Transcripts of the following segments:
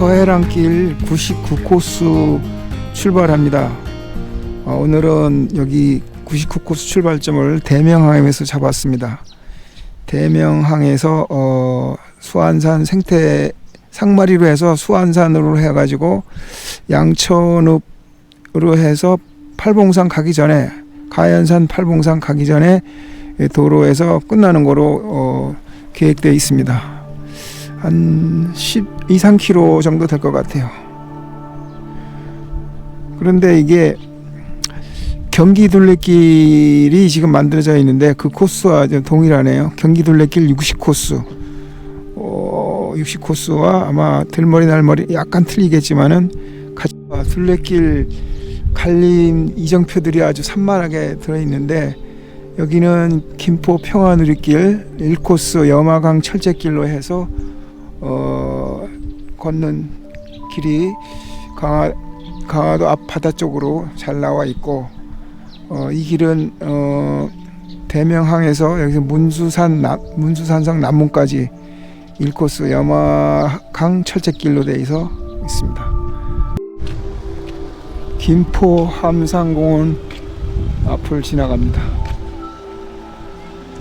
서해랑길 99코스 출발합니다. 어, 오늘은 여기 99코스 출발점을 대명항에서 잡았습니다. 대명항에서 어, 수안산 생태 상마리로 해서 수안산으로 해가지고 양천읍으로 해서 팔봉산 가기 전에 가연산 팔봉산 가기 전에 도로에서 끝나는 거로 어, 계획되어 있습니다. 한 12, 3km 정도 될 것 같아요. 그런데 이게 경기 둘레길이 지금 만들어져 있는데 그 코스와 좀 동일하네요. 경기 둘레길 60 코스. 어, 60 코스와 아마 들머리 날머리 약간 틀리겠지만은 같이 둘레길 갈림 이정표들이 아주 산만하게 들어 있는데 여기는 김포 평화누리길 1코스 염화강 철제길로 해서 어, 걷는 길이 강화, 강화도 앞바다 쪽으로 잘 나와 있고 어, 이 길은 어, 대명항에서 여기서 문수산 남, 문수산성 남문까지 1코스 염화강 철제길로 되어 있어 있습니다. 김포 함상공원 앞을 지나갑니다.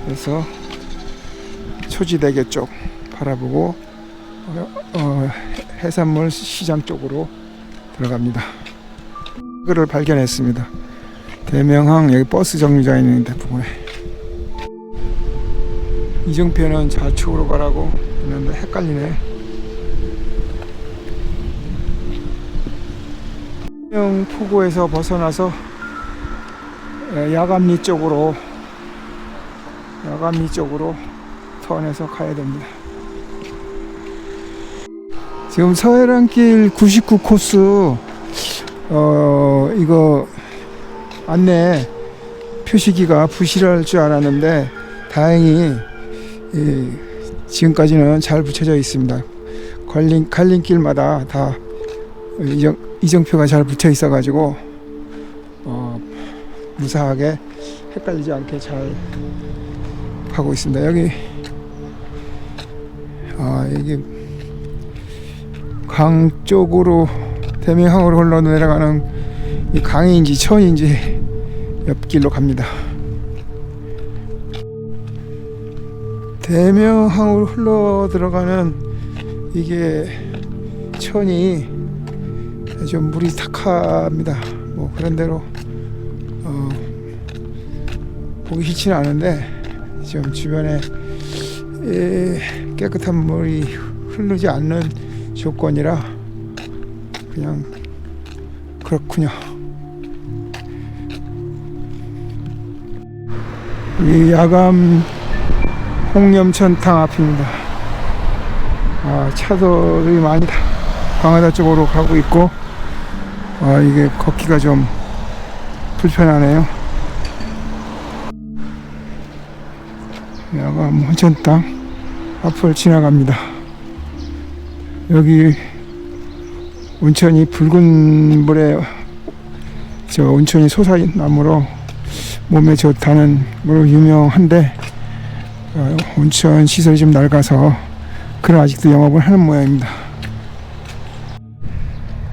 그래서 초지대교 쪽 바라보고 어, 어, 해산물 시장 쪽으로 들어갑니다. 그를 발견했습니다. 대명항 여기 버스 정류장 있는 데 부근에 이정표는 좌측으로 가라고 했는데 헷갈리네. 명 포구에서 벗어나서 에, 야감리 쪽으로 야감리 쪽으로 턴해서 가야 됩니다. 지금 서해랑길 99 코스 어 이거 안내 표시기가 부실할 줄 알았는데 다행히 이, 지금까지는 잘 붙여져 있습니다. 걸린 갈림길마다 다 이정, 이정표가 잘 붙여 있어 가지고 어, 무사하게 헷갈리지 않게 잘 가고 있습니다. 여기 아 이게 강 쪽으로 대명항으로 흘러 내려가는 이 강인지 천인지 옆길로 갑니다. 대명항으로 흘러 들어가는 이게 천이 좀 물이 탁합니다. 뭐 그런 대로 어, 보기 싫지는 않은데 좀 주변에 에, 깨끗한 물이 흐르지 않는 조건이라 그냥 그렇군요. 이 야감 홍염천탕 앞입니다. 아, 차들이 많이 다 광화다 쪽으로 가고 있고, 아, 이게 걷기가 좀 불편하네요. 야감 홍천탕 앞을 지나갑니다. 여기 온천이 붉은 물에 저 온천이 솟아나무로 몸에 좋다는 걸로 유명한데 어, 온천 시설이 좀 낡아서 그런 아직도 영업을 하는 모양입니다.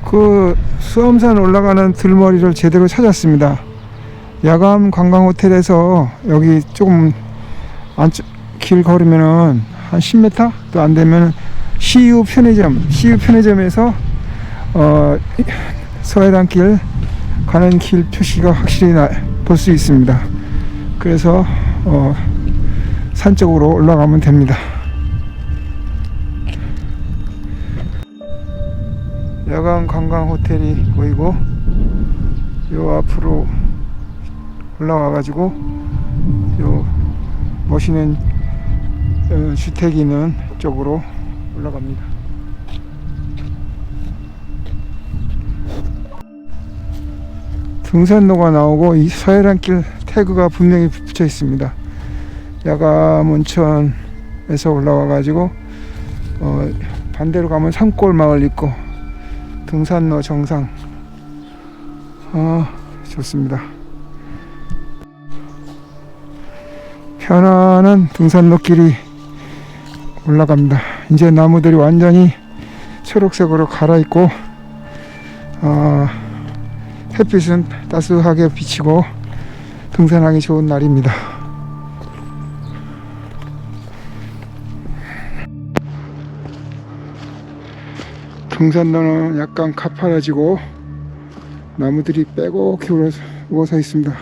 그 수험산 올라가는 들머리를 제대로 찾았습니다. 야간 관광 호텔에서 여기 조금 안쪽 길 걸으면은 한 10m도 안 되면 CU 편의점, CU 편의점에서 어, 서해단길 가는 길 표시가 확실히 볼 수 있습니다. 그래서 어, 산 쪽으로 올라가면 됩니다. 야간 관광 호텔이 보이고 요 앞으로 올라와 가지고 요 멋있는 어, 주택이 있는 쪽으로 올라갑니다. 등산로가 나오고 이 서해란길 태그가 분명히 붙여 있습니다. 야가문천에서 올라와 가지고 어, 반대로 가면 산골 마을 있고 등산로 정상 어, 좋습니다. 편안한 등산로 길이 올라갑니다. 이제 나무들이 완전히 초록색으로 갈아입고 어, 햇빛은 따스하게 비치고 등산하기 좋은 날입니다. 등산로는 약간 가파라지고 나무들이 빼곡히 우어서 있습니다.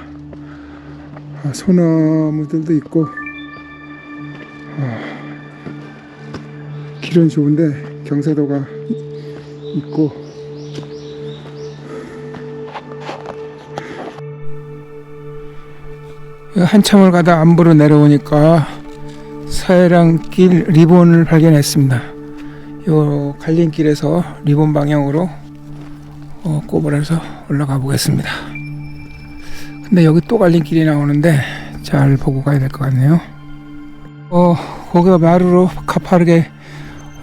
아, 소나무들도 있고 아, 길은 좋은데 경사도가 이- 있고 한참을 가다 안보로 내려오니까 서해랑길 리본을 발견했습니다. 요 갈림길에서 리본 방향으로 어, 꼬불해서 올라가 보겠습니다. 근데 여기 또 갈림길이 나오는데 잘 보고 가야 될 것 같네요. 어, 거기가 마루로 가파르게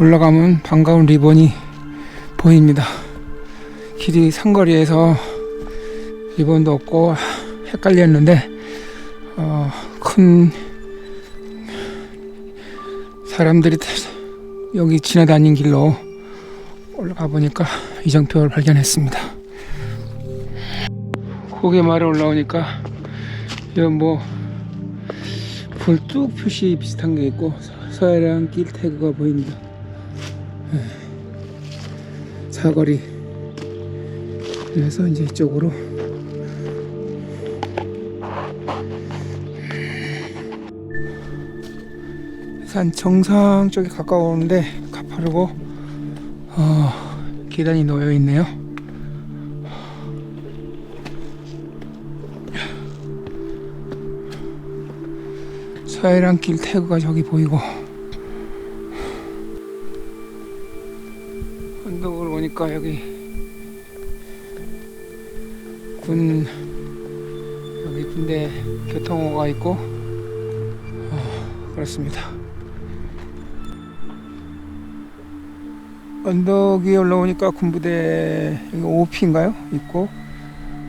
올라가면 반가운 리본이 보입니다. 길이 상거리에서 리본도 없고 헷갈렸는데 어, 큰 사람들이 여기 지나다닌 길로 올라가 보니까 이정표를 발견했습니다. 고개 마을 올라오니까 여기 뭐 불뚝 표시 비슷한 게 있고 서해랑 길 태그가 보입니다. 예. 사거리 그래서 이제 이쪽으로 산 정상 쪽에 가까우는데 가파르고 어, 계단이 놓여 있네요. 서해랑 길 태그가 저기 보이고 오니까 여기 군 여기 군대 교통호가 있고 어, 그렇습니다. 언덕 위에 올라오니까 군부대 OP인가요? 있고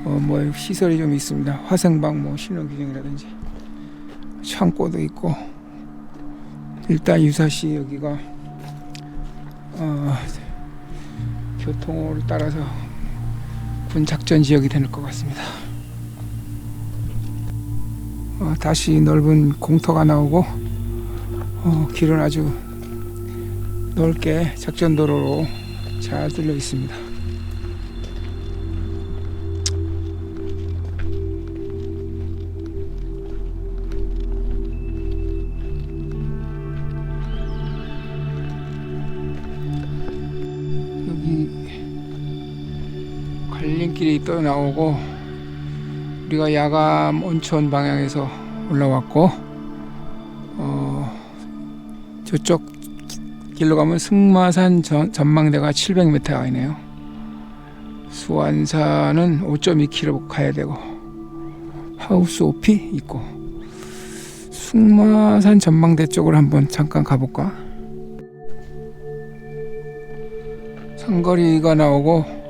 어, 뭐 시설이 좀 있습니다. 화생방 뭐 신호 규정이라든지 창고도 있고 일단 유사시 여기가 어, 교통을 따라서 군 작전 지역이 될것 같습니다. 어, 다시 넓은 공터가 나오고 어, 길은 아주 넓게 작전도로로 잘 뚫려 있습니다. 길이 또 나오고 우리가 야감 온천 방향에서 올라왔고 어, 저쪽 길로 가면 승마산 전, 전망대가 700m가 있네요. 수완산은 5.2km 가야 되고 하우스 오피 있고 승마산 전망대 쪽으로 한번 잠깐 가볼까? 상거리가 나오고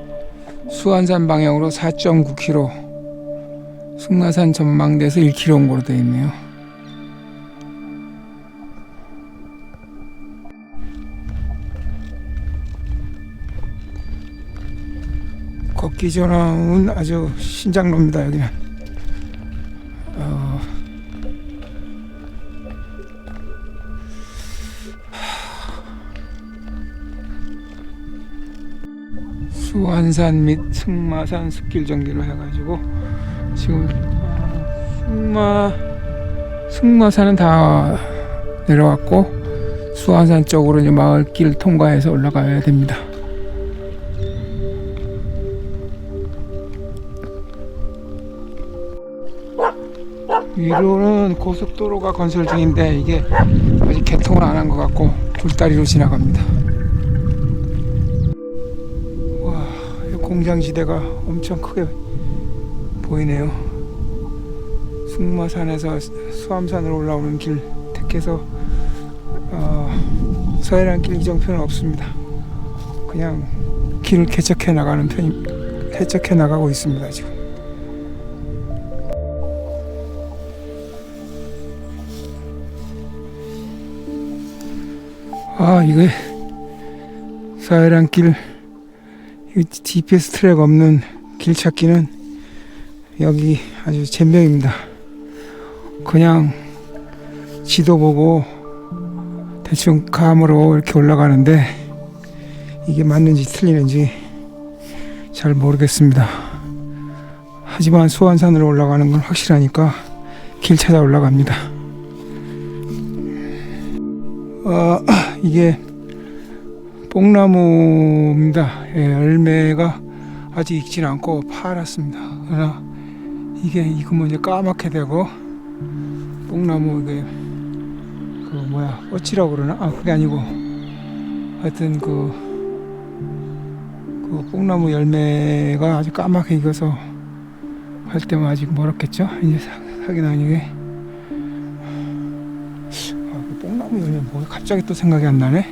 수완산 방향으로 4.9km 승마산 전망대에서 1km 온 거로 되어 있네요. 걷기 전은 아주 신장로입니다 여기는 수완산 및 승마산 숲길 정비로 해가지고 지금 어, 승마 승마산은 다 내려왔고 수완산 쪽으로 이제 마을길 통과해서 올라가야 됩니다. 위로는 고속도로가 건설 중인데 이게 아직 개통을 안 한 것 같고 굴다리로 지나갑니다. 공장지대가 엄청 크게 보이네요. 승마산에서 수암산으로 올라오는 길 택해서 어, 서해안길 이정표는 없습니다. 그냥 길을 개척해 나가는 편, 개척해 나가고 있습니다 지금. 아 이게 사해랑길 이 GPS 트랙 없는 길 찾기는 여기 아주 젬병입니다. 그냥 지도 보고 대충 감으로 이렇게 올라가는데 이게 맞는지 틀리는지 잘 모르겠습니다. 하지만 수완산으로 올라가는 건 확실하니까 길 찾아 올라갑니다. 어, 이게 뽕나무입니다. 예, 열매가 아직 익진 않고 파랗습니다. 그러나 이게 익으면 이제 까맣게 되고 뽕나무 이게 그 뭐야 꽃이라고 그러나? 아 그게 아니고 하여튼 그, 그 뽕나무 열매가 아주 까맣게 익어서 할 때면 아직 멀었겠죠? 이제 사- 사긴 아니게 아, 그 뽕나무 열매 뭐 갑자기 또 생각이 안 나네.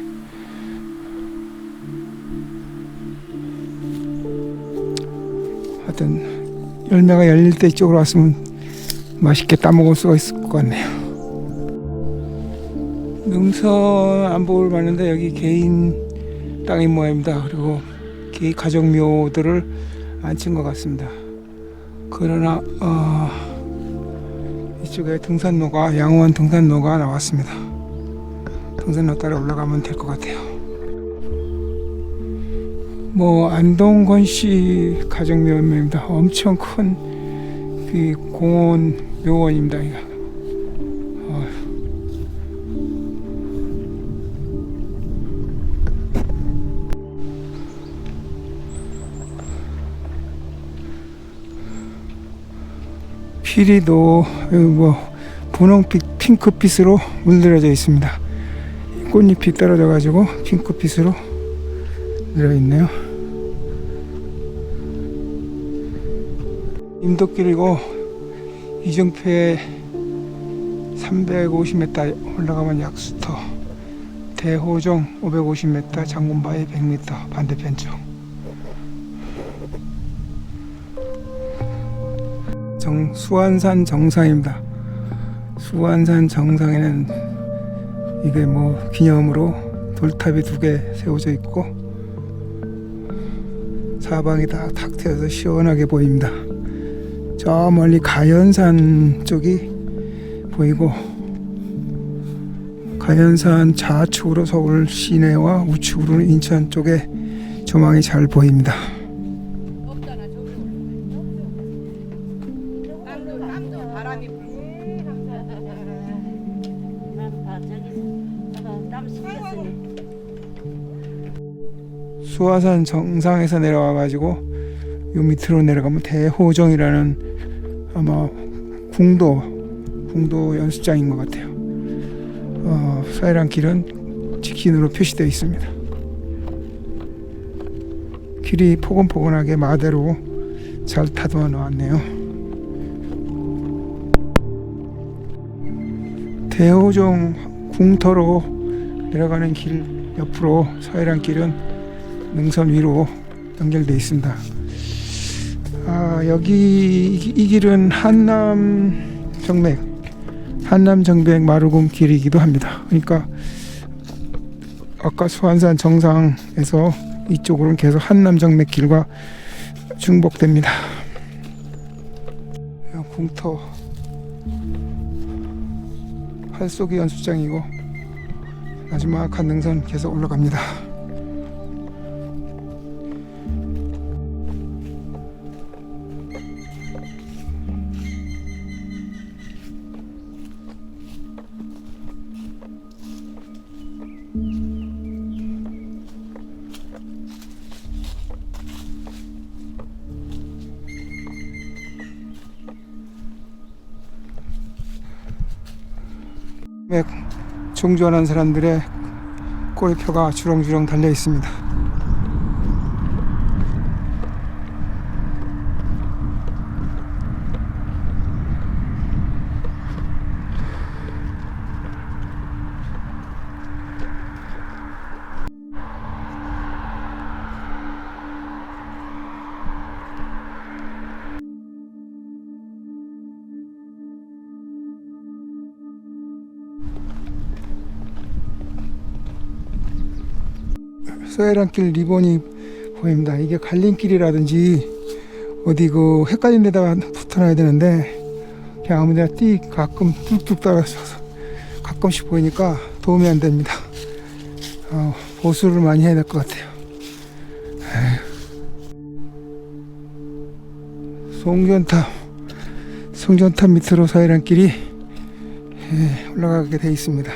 하여튼 열매가 열릴 때 이쪽으로 왔으면 맛있게 따먹을 수가 있을 것 같네요. 능선 안 보일 만한데 여기 개인 땅인 모양입니다. 그리고 개인 가정묘들을 안친것 같습니다. 그러나 어, 이쪽에 등산로가 양호한 등산로가 나왔습니다. 등산로 따라 올라가면 될 것 같아요. 뭐 안동건 씨 가정묘입니다. 엄청 큰 그 공원 묘원입니다. 어, 피리도 뭐 분홍빛 핑크빛으로 물들어져 있습니다. 꽃잎이 떨어져 가지고 핑크빛으로 들어 있네요. 임도길이고 이정표에 350m 올라가면 약수터 대호정 550m 장군바위 100m 반대편 쪽 정, 수완산 정상입니다. 수완산 정상에는 이게 뭐 기념으로 돌탑이 두 개 세워져 있고 사방이 다 탁 트여서 시원하게 보입니다. 저 멀리 가연산 쪽이 보이고 가연산 좌측으로 서울 시내와 우측으로는 인천 쪽에 조망이 잘 보입니다. 수화산 정상에서 내려와 가지고 요 밑으로 내려가면 대호정이라는 아마 궁도 궁도 연습장인 것 같아요. 어, 사이랑 길은 직진으로 표시되어 있습니다. 길이 포근포근하게 마대로 잘 다듬어 놓았네요. 대호정 궁터로 내려가는 길 옆으로 서해랑 길은 능선 위로 연결돼 있습니다. 아 여기 이, 이 길은 한남 정맥, 한남 정맥 마루금 길이기도 합니다. 그러니까 아까 수안산 정상에서 이쪽으로는 계속 한남 정맥 길과 중복됩니다. 궁터 활쏘기 연습장이고 마지막 한 능선 계속 올라갑니다. 종주하는 사람들의 꼬리표가 주렁주렁 달려 있습니다. 서해랑길 리본이 보입니다. 이게 갈림길이라든지 어디 그 헷갈린 데다가 붙어놔야 되는데 그냥 아무 데나 띠 가끔 뚝뚝 따라서 가끔씩 보이니까 도움이 안 됩니다. 어, 보수를 많이 해야 될 것 같아요. 송전탑 송전탑 밑으로 서해랑길이 예, 올라가게 돼 있습니다.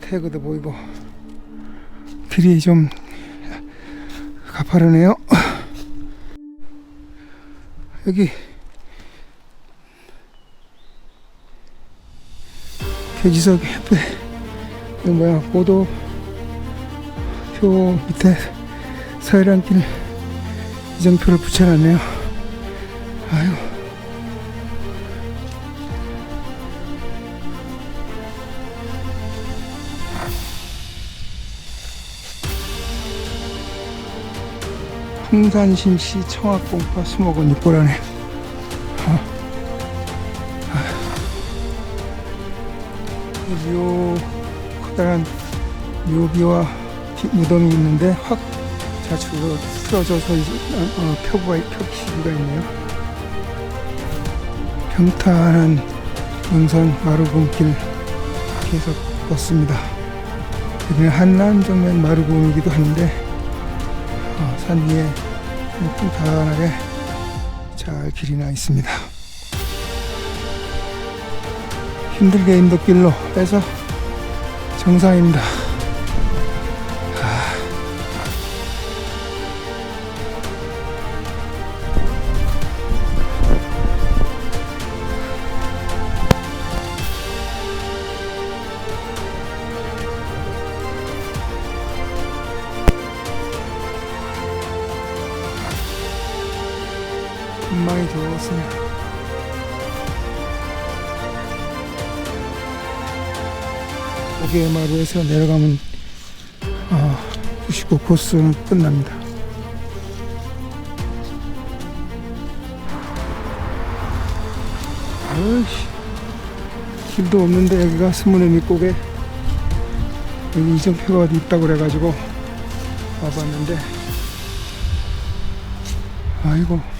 태그도 보이고 길이 좀 가파르네요. 여기 대지석 옆에 그 뭐야 보도 표 밑에 서해랑길 이정표를 붙여놨네요. 아유. 풍산심시 청학공파 수목원 입고라네. 요 커다란 묘비와 뒷 무덤이 있는데 확 좌측으로 틀어져서 이제 어, 표구가 표시가 있네요. 평탄한 능선 마루봉길 계속 걷습니다. 여기는 한남 정면 마루봉이기도 한데 어, 산 위에 평탄하게 잘 길이 나 있습니다. 힘들게 인도길로 빼서 정상입니다. 고개 마루에서 내려가면 아, 99 코스는 끝납니다. 아이씨, 길도 없는데 여기가 스물의 밑곡에 여기 이정표가 어디 있다고 그래가지고 와봤는데 아이고